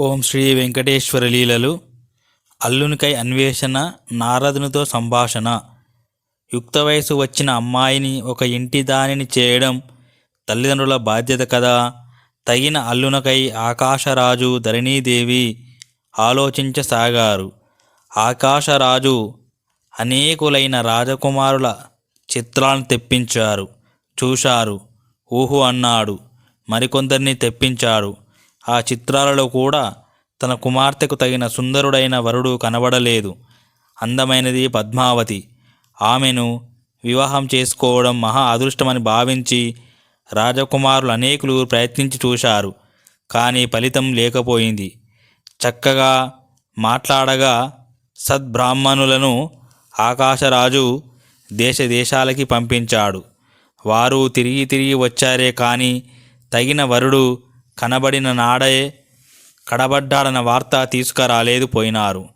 ఓం శ్రీ వెంకటేశ్వర లీలలు అల్లునికై అన్వేషణ నారదునితో సంభాషణ. యుక్త వయసు వచ్చిన అమ్మాయిని ఒక ఇంటి దానిని చేయడం తల్లిదండ్రుల బాధ్యత కదా. తగిన అల్లునకై ఆకాశరాజు ధరణీదేవి ఆలోచించసాగారు. ఆకాశరాజు అనేకులైన రాజకుమారుల చిత్రాలను తెప్పించారు. చూశారు. ఊహు అన్నాడు. మరికొందరిని తెప్పించాడు. ఆ చిత్రాలలో కూడా తన కుమార్తెకు తగిన సుందరుడైన వరుడు కనబడలేదు. అందమైనది పద్మావతి. ఆమెను వివాహం చేసుకోవడం మహా అదృష్టమని భావించి రాజకుమారులు అనేకులు ప్రయత్నించి చూశారు. కానీ ఫలితం లేకపోయింది. చక్కగా మాట్లాడగా సద్బ్రాహ్మణులను ఆకాశరాజు దేశ దేశాలకి పంపించాడు. వారు తిరిగి తిరిగి వచ్చారే కానీ తగిన వరుడు కనబడిన నాడే కడబడ్డాడన్న వార్త తీసుకురాలేదు పోయినారు.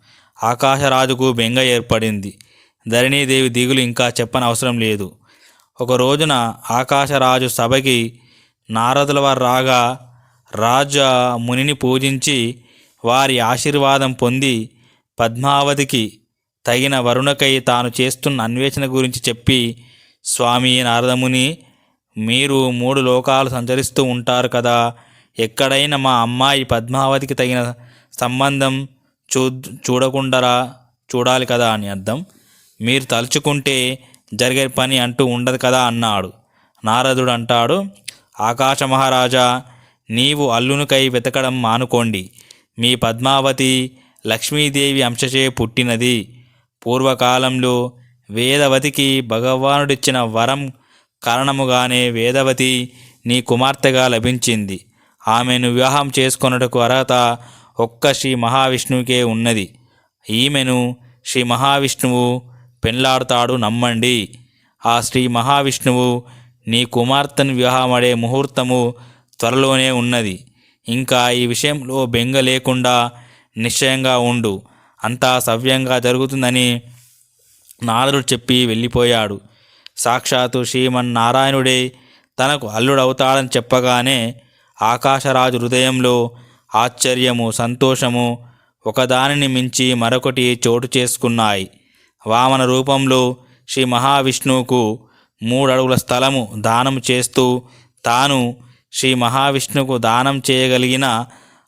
ఆకాశరాజుకు బెంగ ఏర్పడింది. ధరణీదేవి దిగులు ఇంకా చెప్పనవసరం లేదు. ఒక రోజున ఆకాశరాజు సభకి నారదుల వారు రాగా రాజ మునిని పూజించి వారి ఆశీర్వాదం పొంది పద్మావతికి తగిన వరుణకై తాను చేస్తున్న అన్వేషణ గురించి చెప్పి స్వామి నారదముని మీరు మూడు లోకాలు సంచరిస్తూ ఉంటారు కదా ఎక్కడైనా మా అమ్మాయి పద్మావతికి తగిన సంబంధం చూ చూడకుండరా చూడాలి కదా అని అర్థం. మీరు తలుచుకుంటే జరిగే పని అంటూ ఉండదు కదా అన్నాడు. నారదుడు అంటాడు ఆకాశ మహారాజా నీవు అల్లునికై వెతకడం మానుకోండి. మీ పద్మావతి లక్ష్మీదేవి అంశచే పుట్టినది. పూర్వకాలంలో వేదవతికి భగవానుడిచ్చిన వరం కారణముగానే వేదవతి నీ కుమార్తెగా లభించింది. ఆమెను వివాహం చేసుకొనుటకు అర్హత ఒక్క శ్రీ మహావిష్ణువుకే ఉన్నది. ఈమెను శ్రీ మహావిష్ణువు పెళ్ళాడుతాడు నమ్మండి. ఆ శ్రీ మహావిష్ణువు నీ కుమార్తెను వివాహమడే ముహూర్తము త్వరలోనే ఉన్నది. ఇంకా ఈ విషయంలో బెంగ లేకుండా నిశ్చయంగా ఉండు. అంతా సవ్యంగా జరుగుతుందని నారదుడు చెప్పి వెళ్ళిపోయాడు. సాక్షాత్తు శ్రీమన్నారాయణుడే తనకు అల్లుడవుతాడని చెప్పగానే ఆకాశరాజు హృదయంలో ఆశ్చర్యము సంతోషము ఒకదానిని మించి మరొకటి చోటు చేసుకున్నాయి. వామన రూపంలో శ్రీ మహావిష్ణువుకు మూడడుగుల స్థలము దానం చేస్తూ తాను శ్రీ మహావిష్ణువుకు దానం చేయగలిగిన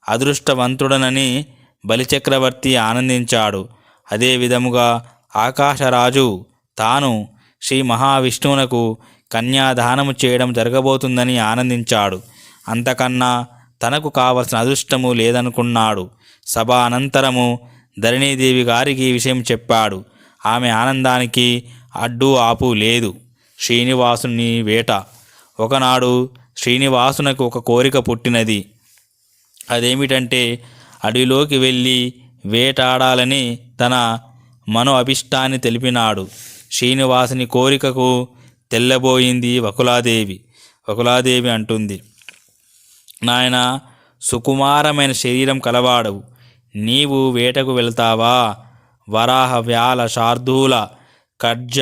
అదృష్టవంతుడనని బలిచక్రవర్తి ఆనందించాడు. అదే విధముగా ఆకాశరాజు తాను శ్రీ మహావిష్ణువునకు కన్యాదానము చేయడం జరగబోతుందని ఆనందించాడు. అంతకన్నా తనకు కావలసిన అదృష్టము లేదనుకున్నాడు. సభ అనంతరము ధరణీదేవి గారికి ఈ విషయం చెప్పాడు. ఆమె ఆనందానికి అడ్డు ఆపు లేదు. శ్రీనివాసుని వేట. ఒకనాడు శ్రీనివాసునకు ఒక కోరిక పుట్టినది. అదేమిటంటే అడవిలోకి వెళ్ళి వేటాడాలని తన మనో అభిష్టాన్ని తెలిపినాడు. శ్రీనివాసుని కోరికకు తెల్లబోయింది వకులాదేవి. వకులాదేవి అంటుంది నాయన సుకుమారమైన శరీరం కలవాడవు. నీవు వేటకు వెళ్తావా? వరాహ వ్యాల శార్దూల కడ్జ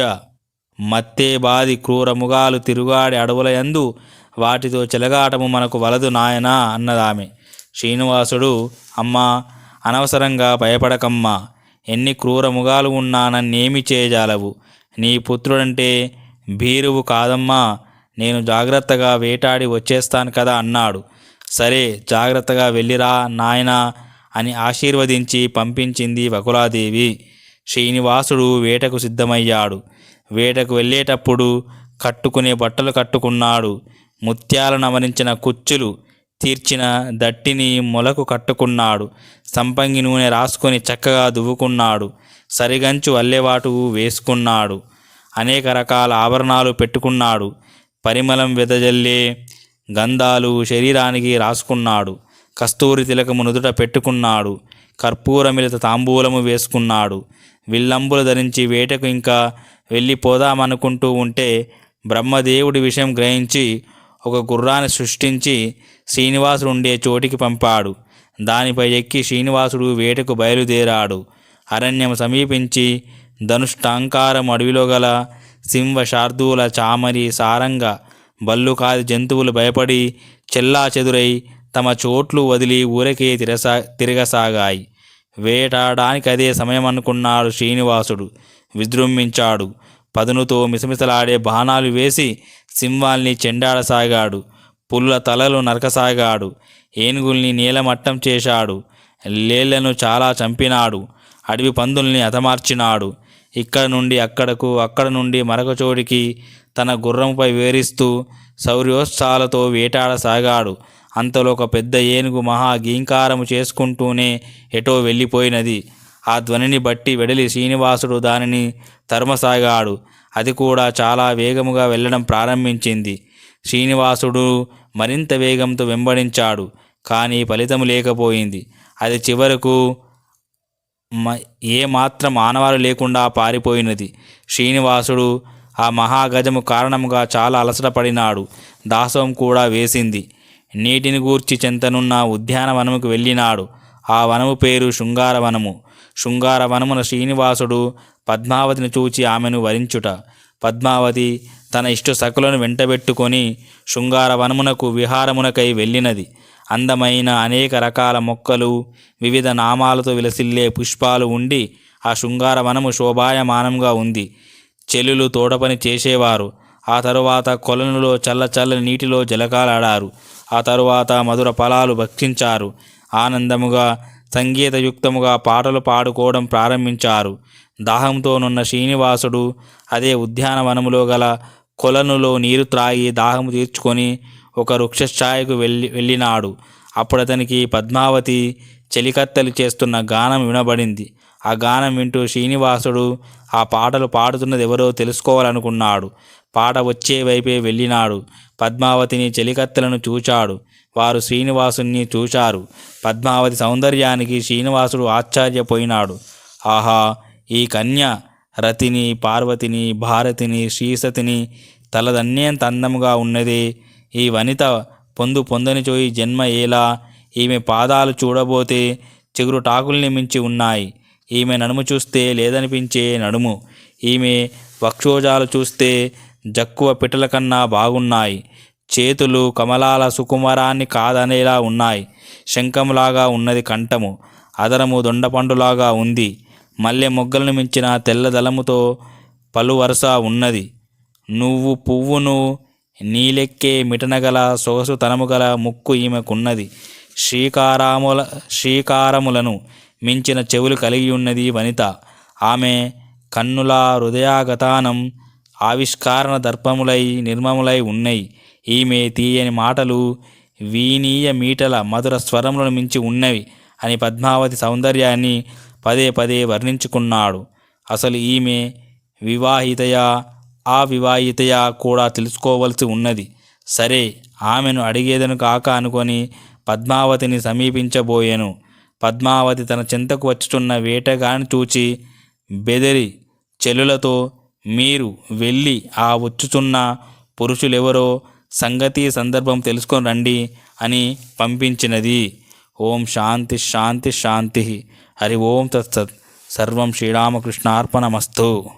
మత్తేబాది క్రూరముగాలు తిరుగాడి అడవులయందు వాటితో చెలగాటము మనకు వలదు నాయనా అన్నదామె. శ్రీనివాసుడు అమ్మా అనవసరంగా భయపడకమ్మా. ఎన్ని క్రూరముగాలు ఉన్నా నన్నేమి చేయజాలవు. నీ పుత్రుడంటే భీరువు కాదమ్మా. నేను జాగ్రత్తగా వేటాడి వచ్చేస్తాను కదా అన్నాడు. సరే జాగ్రత్తగా వెళ్ళిరా నాయనా అని ఆశీర్వదించి పంపించింది వకులాదేవి. శ్రీనివాసుడు వేటకు సిద్ధమయ్యాడు. వేటకు వెళ్ళేటప్పుడు కట్టుకునే బట్టలు కట్టుకున్నాడు. ముత్యాలను అమరించిన కుచ్చులు తీర్చిన దట్టిని మొలకు కట్టుకున్నాడు. సంపంగి నూనె రాసుకొని చక్కగా దువ్వుకున్నాడు. సరిగంచు అల్లెవాటు వేసుకున్నాడు. అనేక రకాల ఆభరణాలు పెట్టుకున్నాడు. పరిమళం వెదజల్లే గంధాలు శరీరానికి రాసుకున్నాడు. కస్తూరి తిలకము నుదుట పెట్టుకున్నాడు. కర్పూరమిలిత తాంబూలము వేసుకున్నాడు. విల్లంబులు ధరించి వేటకు ఇంకా వెళ్ళిపోదామనుకుంటూ ఉంటే బ్రహ్మదేవుడి విషయం గ్రహించి ఒక గుర్రాన్ని సృష్టించి శ్రీనివాసుడు ఉండే చోటికి పంపాడు. దానిపై ఎక్కి శ్రీనివాసుడు వేటకు బయలుదేరాడు. అరణ్యం సమీపించి ధనుష్టాంకారం అడవిలో గల సింహ శార్దూల చామరి సారంగ బల్లుకాది జంతువులు భయపడి చెల్లా చెదురై తమ చోట్లు వదిలి ఊరికే తిరసా తిరగసాగాయి. వేటాడడానికి అదే సమయం అనుకున్నాడు శ్రీనివాసుడు. విజృంభించాడు. పదునుతో మిసమిసలాడే బాణాలు వేసి సింహాల్ని చెండాడసాగాడు. పుల్ల తలలు నరకసాగాడు. ఏనుగుల్ని నీలమట్టం చేశాడు. లేళ్ళను చాలా చంపినాడు. అడవి పందుల్ని హతమార్చినాడు. ఇక్కడ నుండి అక్కడకు అక్కడ నుండి మరొక చోటికి తన గుర్రంపై వేరిస్తూ శౌర్యోత్సాహాలతో వేటాడసాగాడు. అంతలో ఒక పెద్ద ఏనుగు మహా గీంకారము చేసుకుంటూనే ఎటో వెళ్ళిపోయినది. ఆ ధ్వనిని బట్టి వెడలి శ్రీనివాసుడు దానిని తరమసాగాడు. అది కూడా చాలా వేగముగా వెళ్ళడం ప్రారంభించింది. శ్రీనివాసుడు మరింత వేగంతో వెంబడించాడు కానీ ఫలితం లేకపోయింది. అది చివరకు మ ఏ మాత్రం ఆనవాలు లేకుండా పారిపోయినది. శ్రీనివాసుడు ఆ మహాగజము కారణముగా చాలా అలసటపడినాడు. దాసం కూడా వేసింది. నీటిని గూర్చి చెంతనున్న ఉద్యానవనముకు వెళ్ళినాడు. ఆ వనము పేరు శృంగారవనము. శృంగారవనమున శ్రీనివాసుడు పద్మావతిని చూచి ఆమెను వరించుట. పద్మావతి తన ఇష్ట సకులను వెంటబెట్టుకొని శృంగారవనమునకు విహారమునకై వెళ్ళినది. అందమైన అనేక రకాల మొక్కలు వివిధ నామాలతో విలసిల్లే పుష్పాలు ఉండి ఆ శృంగారవనము శోభాయమానంగా ఉంది. చెల్లులు తోటపని చేసేవారు. ఆ తరువాత కొలనులో చల్ల చల్లని నీటిలో జలకాలాడారు ఆ తరువాత మధుర ఫలాలు భక్షించారు. ఆనందముగా సంగీతయుక్తముగా పాటలు పాడుకోవడం ప్రారంభించారు. దాహంతోనున్న శ్రీనివాసుడు అదే ఉద్యానవనములో గల కొలనులో నీరు త్రాగి దాహము తీర్చుకొని ఒక వృక్షఛాయకు వెళ్ళి వెళ్ళినాడు. అప్పుడు అతనికి పద్మావతి చెలికత్తెలు చేస్తున్న గానం వినబడింది. ఆ గానం వింటూ శ్రీనివాసుడు ఆ పాటలు పాడుతున్నది ఎవరో తెలుసుకోవాలనుకున్నాడు. పాట వచ్చే వైపే వెళ్ళినాడు. పద్మావతిని చెలికత్తెలను చూచాడు. వారు శ్రీనివాసుని చూచారు. పద్మావతి సౌందర్యానికి శ్రీనివాసుడు ఆశ్చర్యపోయినాడు. ఆహా ఈ కన్య రతిని పార్వతిని భారతిని శ్రీసతిని తలదన్నేంత అందముగా ఉన్నదే? ఈ వనిత పొందు పొందని ఈ జన్మ ఏలా? ఈమె పాదాలు చూడబోతే చిగురు టాకుల్ని మించి ఉన్నాయి. ఈమె నడుము చూస్తే లేదనిపించే నడుము. ఈమె వక్షోజాలు చూస్తే జక్కువ పిట్టల కన్నా బాగున్నాయి. చేతులు కమలాల సుకుమారాన్ని కాదనేలా ఉన్నాయి. శంఖంలాగా ఉన్నది కంఠము. అదరము దొండపండులాగా ఉంది. మల్లె మొగ్గలను మించిన తెల్లదలముతో పలు వరుస ఉన్నది. నువ్వు పువ్వును నీలెక్కే మిటనగల సొగసు తనము గల ముక్కు ఈమెకున్నది. శ్రీకారాముల శ్రీకారములను మించిన చెవులు కలిగి ఉన్నది వనిత. ఆమె కన్నుల హృదయాగతానం ఆవిష్కారణ దర్పములై నిర్మములై ఉన్నాయి. ఈమె తీయని మాటలు వీనీయ మీటల మధుర స్వరములను మించి ఉన్నవి అని పద్మావతి సౌందర్యాన్ని పదే పదే వర్ణించుకున్నాడు. అసలు ఈమె వివాహితయా అవివాహితయా కూడా తెలుసుకోవలసి ఉన్నది. సరే ఆమెను అడిగేదను కాక అనుకొని పద్మావతిని సమీపించబోయాను. పద్మావతి తన చింతకు వచ్చుచున్న వేటగాని చూచి బెదిరి చెల్లులతో మీరు వెళ్ళి ఆ వచ్చుచున్న పురుషులెవరో సంగతి సందర్భం తెలుసుకొని రండి అని పంపించినది. ఓం శాంతి శాంతి శాంతి. హరి ఓం తత్సత్. సర్వం శ్రీరామకృష్ణార్పణమస్తు.